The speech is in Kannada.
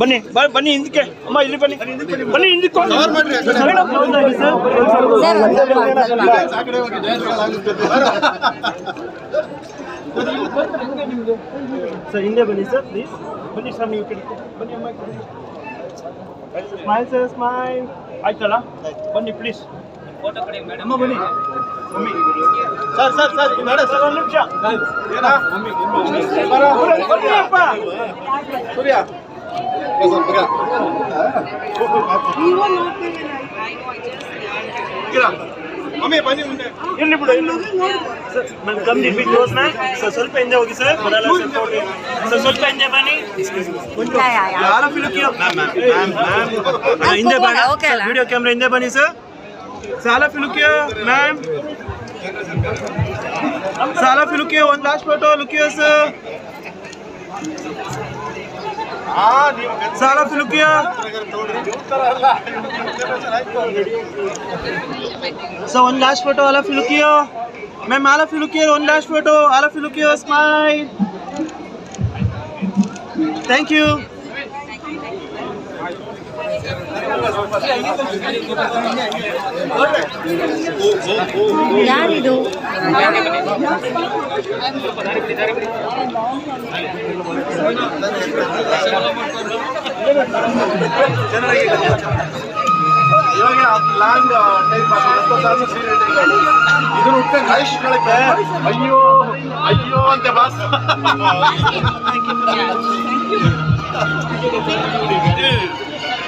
ಬನ್ನಿ ಬನ್ನಿ ಹಿಂದಕ್ಕೆ. ಅಮ್ಮ ಇಲ್ಲಿ ಬನ್ನಿ. ಬನ್ನಿ ಹಿಂದಕ್ಕೆ ಸರ್ ಹಿಂದೆ ಬನ್ನಿ ಸರ್ ಪ್ಲೀಸ್ ಬನ್ನಿ ಸರ್ ನೀವು ಬನ್ನಿ ಅಮ್ಮ ಸ್ಮೈಲ್ ಸರ್ ಸ್ಮೈಲ್ ಆಯ್ತಲ್ಲ? ಬನ್ನಿ ಪ್ಲೀಸ್ ಬನ್ನಿ. ಸರ್ ಸರ್ ಸರ್ ಸರ್ ಒಂದು ನಿಮಿಷ. ಬನ್ನಿಯಪ್ಪ. ಇರ್ಲಿ ಬಿಡು ಇರ್ಲಿ ಸರ್ ನಾನು ಕಮ್ ನಿಟ್ ಬಿಟ್ಟು ಕ್ಲೋಸ್ ಮ್ಯಾಮ್ ಸರ್ ಸ್ವಲ್ಪ ಹಿಂದೆ ಹೋಗಿ ಸರ್. ಬರಲ್ಲ ಸ್ವಲ್ಪ ಹೋಗಿ ಸರ್ ಸ್ವಲ್ಪ ಹಿಂದೆ ಬನ್ನಿ. ಯಾರ ಮ್ಯಾಮ್ ಮ್ಯಾಮ್ ಮ್ಯಾಮ್. ಹಿಂದೆ ಬನ್ನಿ ವಿಡಿಯೋ ಕ್ಯಾಮ್ರಾ ಹಿಂದೆ ಬನ್ನಿ ಸರ್. ಸಾಲ ಫಿಲುಕಿಯೋ ಮ್ಯಾಮ್ ಸಾಲ ಫಿಲುಕಿಯೋ ಒಂದು ಲಾಸ್ಟ್ ಫೋಟೋ ಲುಕಿಯೋ ಸರ್ ಸಾಲ ಫಿಲುಕಿಯೋ So one last photo, all of you look here. Ma'am, all of you look here. One last ಯಾರಿದು ಇವಾಗ ಲಾಂಗ್ ಟೈಪ್ ಇದನ್ನ ಉಟ್ಕೊಂಡು ಆಯುಷ್ಗಳಕ್ಕೆ ಅಯ್ಯೋ ಅಯ್ಯೋ ಅಂತ ಬಾಸ್ ಇಲ್ಲ ಇಲ್ಲ